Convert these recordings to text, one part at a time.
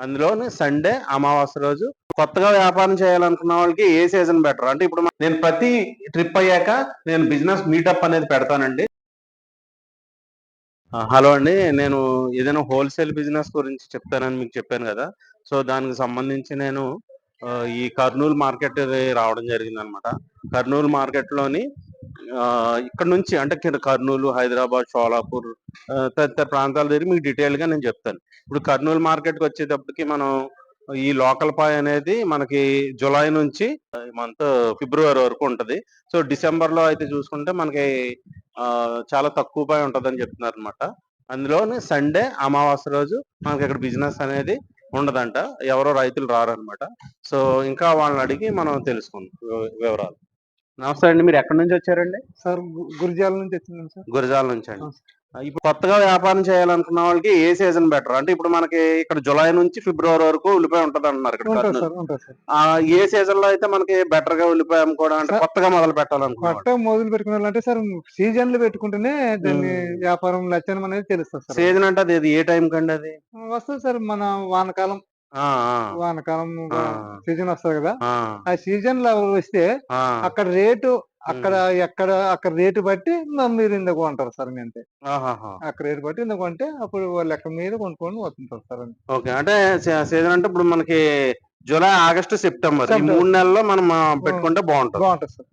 అందులోని సండే అమావాస్య రోజు కొత్తగా వ్యాపారం చేయాలనుకున్న వాళ్ళకి ఏ సీజన్ బెటర్? అంటే ఇప్పుడు నేను ప్రతి ట్రిప్ అయ్యాక నేను బిజినెస్ మీటప్ అనేది పెడతానండి. హలో అండి. నేను ఏదైనా హోల్సేల్ బిజినెస్ గురించి చెప్తానని మీకు చెప్పాను కదా. సో దానికి సంబంధించి నేను ఈ కర్నూలు మార్కెట్ రావడం జరిగింది అనమాట కర్నూలు మార్కెట్లోని ఇక్కడ నుంచి అంటే కింద కర్నూలు హైదరాబాద్ షోలాపూర్ తదితర ప్రాంతాల దగ్గర మీకు డీటెయిల్గా నేను చెప్తాను. ఇప్పుడు కర్నూలు మార్కెట్కి వచ్చేటప్పటికి మనం ఈ లోకల్ పాయ్ అనేది మనకి జూలై నుంచి మంత్ ఫిబ్రవరి వరకు ఉంటది. సో డిసెంబర్లో అయితే చూసుకుంటే మనకి చాలా తక్కువ పాయ్ ఉంటదని చెప్తున్నారు అనమాట అందులోని సండే అమావాస్య రోజు మనకి ఇక్కడ బిజినెస్ అనేది ఉండదంట. ఎవరో రైతులు రారనమాట సో ఇంకా వాళ్ళని అడిగి మనం తెలుసుకుందాం వివరాలు. నమస్తే అండి మీరు ఎక్కడి నుంచి వచ్చారండి? సార్ గురిజాల నుంచి వచ్చింది సార్. గురజాల నుంచి అండి. ఇప్పుడు కొత్తగా వ్యాపారం చేయాలనుకున్న వాళ్ళకి ఏ సీజన్ బెటర్? అంటే ఇప్పుడు మనకి ఇక్కడ జూలై నుంచి ఫిబ్రవరి వరకు ఉల్లిపాయ ఉంటది అంటున్నారు ఇక్కడ ఏ సీజన్లో అయితే మనకి బెటర్గా ఉల్లిపాయ అమ్ముకోవడం అంటే కొత్తగా మొదలు పెట్టాలనుకున్నాం కొత్త మొదలు పెట్టుకున్నారంటే సార్ సీజన్లో పెట్టుకుంటేనే దాన్ని. వ్యాపారం లక్షణం అనేది తెలుస్తుంది సార్. సీజన్ అంటే అది ఏ టైం కండి అది? వస్తుంది సార్ మన వానకాలం. వానకాలం. సీజన్ వస్తుంది కదా? ఆ, సీజన్లో వస్తే అక్కడ రేటు అక్కడ ఎక్కడ అక్కడ రేటు బట్టి మీరు ఇందుకు కొంటారు సార్ మీ అంతే. అక్కడ రేటు బట్టి ఇందుకు కొంటే అప్పుడు లెక్క మీద కొనుక్కొని వస్తుంటారు సార్. ఓకే. అంటే సీజన్ అంటే ఇప్పుడు మనకి జూలై ఆగస్టు సెప్టెంబర్ ఈ. మూడు నెలల్లో మనం పెట్టుకుంటే బాగుంటుంది. బాగుంటుంది సార్.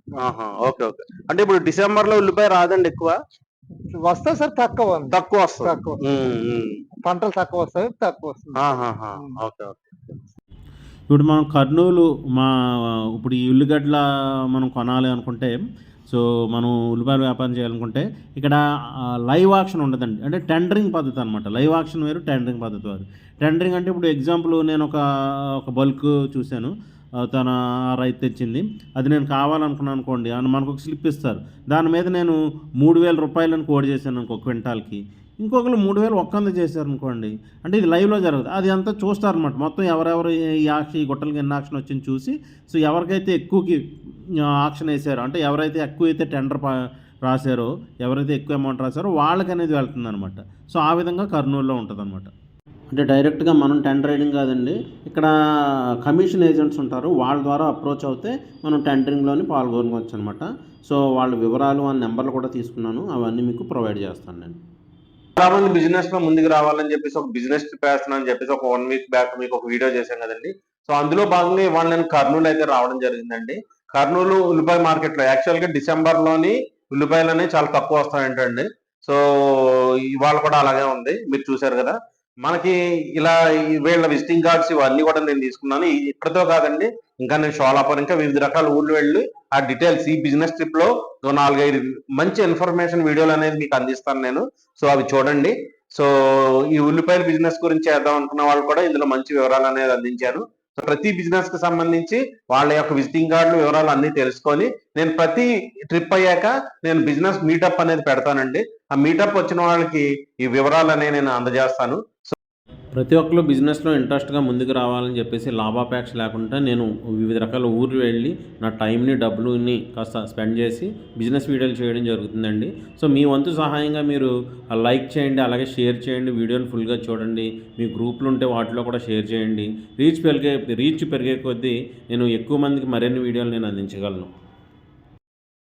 Okay okay. అంటే ఇప్పుడు డిసెంబర్లో ఉల్లిపాయ రాదండి ఎక్కువ? వస్తే సార్ తక్కువ. తక్కువ వస్తుంది తక్కువ. పంటలు తక్కువ వస్తాయి తక్కువ వస్తుంది ఓకే ఓకే. ఇప్పుడు మనం కర్నూలు మా ఇప్పుడు ఈ ఉల్లిగడ్డల మనం కొనాలి అనుకుంటే సో మనం ఉల్లిపాయల వ్యాపారం చేయాలనుకుంటే ఇక్కడ లైవ్ ఆక్షన్ ఉండదండి. అంటే టెండరింగ్ పద్ధతి అనమాట లైవ్ ఆక్షన్ వేరు టెండరింగ్ పద్ధతి వేరు. టెండరింగ్ అంటే ఇప్పుడు ఎగ్జాంపుల్ నేను ఒక ఒక బల్క్ చూశాను. తన రైతు తెచ్చింది. అది నేను కావాలనుకున్నాను అనుకోండి అని మనకు ఒక స్లిప్ ఇస్తారు. దాని మీద నేను మూడు వేల రూపాయలను కోడ్ చేశాను అనుకో క్వింటాల్కి. ఇంకొకరు మూడు వేలు ఒక్కంద చేశారు అనుకోండి అంటే ఇది లైవ్లో జరగదు. అది అంతా చూస్తారనమాట మొత్తం ఎవరెవరు ఈ ఆక్షన్ ఈ గుట్టలకి ఎన్ని ఆక్షన్ వచ్చింది చూసి సో ఎవరికైతే ఎక్కువకి ఆక్షన్ వేసారో అంటే ఎవరైతే ఎక్కువ అయితే టెండర్ రాశారో ఎవరైతే ఎక్కువ అమౌంట్ రాశారో వాళ్ళకి అనేది వెళ్తుందనమాట సో ఆ విధంగా కర్నూలులో ఉంటుంది అంటే డైరెక్ట్గా మనం టెండర్ రైడింగ్ కాదండి. ఇక్కడ కమిషన్ ఏజెంట్స్ ఉంటారు. వాళ్ళ ద్వారా అప్రోచ్ అవుతే మనం టెండరింగ్లోని పాల్గొనవచ్చు అనమాట సో వాళ్ళ వివరాలు ఆ నెంబర్లు కూడా తీసుకున్నాను. అవన్నీ మీకు ప్రొవైడ్ చేస్తాను నేను. చాలా మంది బిజినెస్లో ముందుకు రావాలని చెప్పేసి ఒక బిజినెస్ ట్రిప్ వేస్తున్నాను అని చెప్పేసి ఒక వన్ వీక్ బ్యాక్ మీకు ఒక వీడియో చేశాం కదండి. సో అందులో భాగంగా ఇవాళ నేను కర్నూలు అయితే రావడం జరిగిందండి. కర్నూలు ఉల్లిపాయ మార్కెట్లో యాక్చువల్గా డిసెంబర్లోని ఉల్లిపాయలు అనేవి చాలా తక్కువ వస్తాయంటండి. సో ఇవాళ కూడా అలాగే ఉంది. మీరు చూశారు కదా. మనకి ఇలా వీళ్ళ విజిటింగ్ కార్డ్స్ ఇవన్నీ కూడా నేను తీసుకున్నాను. ఇప్పటితో కాదండి ఇంకా నేను షోలాపూర్ ఇంకా వివిధ రకాల ఊళ్ళు వెళ్ళి ఆ డీటెయిల్స్ ఈ బిజినెస్ ట్రిప్లో నాలుగైదు మంచి ఇన్ఫర్మేషన్ వీడియోలు అనేది మీకు అందిస్తాను నేను. సో అవి చూడండి. సో ఈ ఉల్లిపాయల బిజినెస్ గురించి చేద్దాం అనుకున్న వాళ్ళు కూడా ఇందులో మంచి వివరాలు అనేది అందించారు. సో ప్రతి బిజినెస్కి సంబంధించి వాళ్ళ యొక్క విజిటింగ్ కార్డులు వివరాలు అన్ని తెలుసుకొని నేను ప్రతి ట్రిప్ అయ్యాక నేను బిజినెస్ మీటప్ అనేది పెడతానండి. ఆ మీటప్ వచ్చిన వాళ్ళకి ఈ వివరాలు అనేవి నేను అందజేస్తాను. ప్రతి ఒక్కరు బిజినెస్లో ఇంట్రెస్ట్గా ముందుకు రావాలని చెప్పేసి లాభాపేక్ష లేకుండా నేను వివిధ రకాల ఊర్లు వెళ్ళి నా టైంని డబ్బులుని కాస్త స్పెండ్ చేసి బిజినెస్ వీడియోలు చేయడం జరుగుతుందండి. సో మీ వంతు సహాయంగా మీరు లైక్ చేయండి అలాగే షేర్ చేయండి వీడియోని ఫుల్గా చూడండి మీ గ్రూపులు ఉంటే వాటిలో కూడా షేర్ చేయండి. రీచ్ పెరిగే రీచ్ పెరిగే కొద్దీ నేను ఎక్కువ మందికి మరిన్ని వీడియోలు నేను అందించగలను.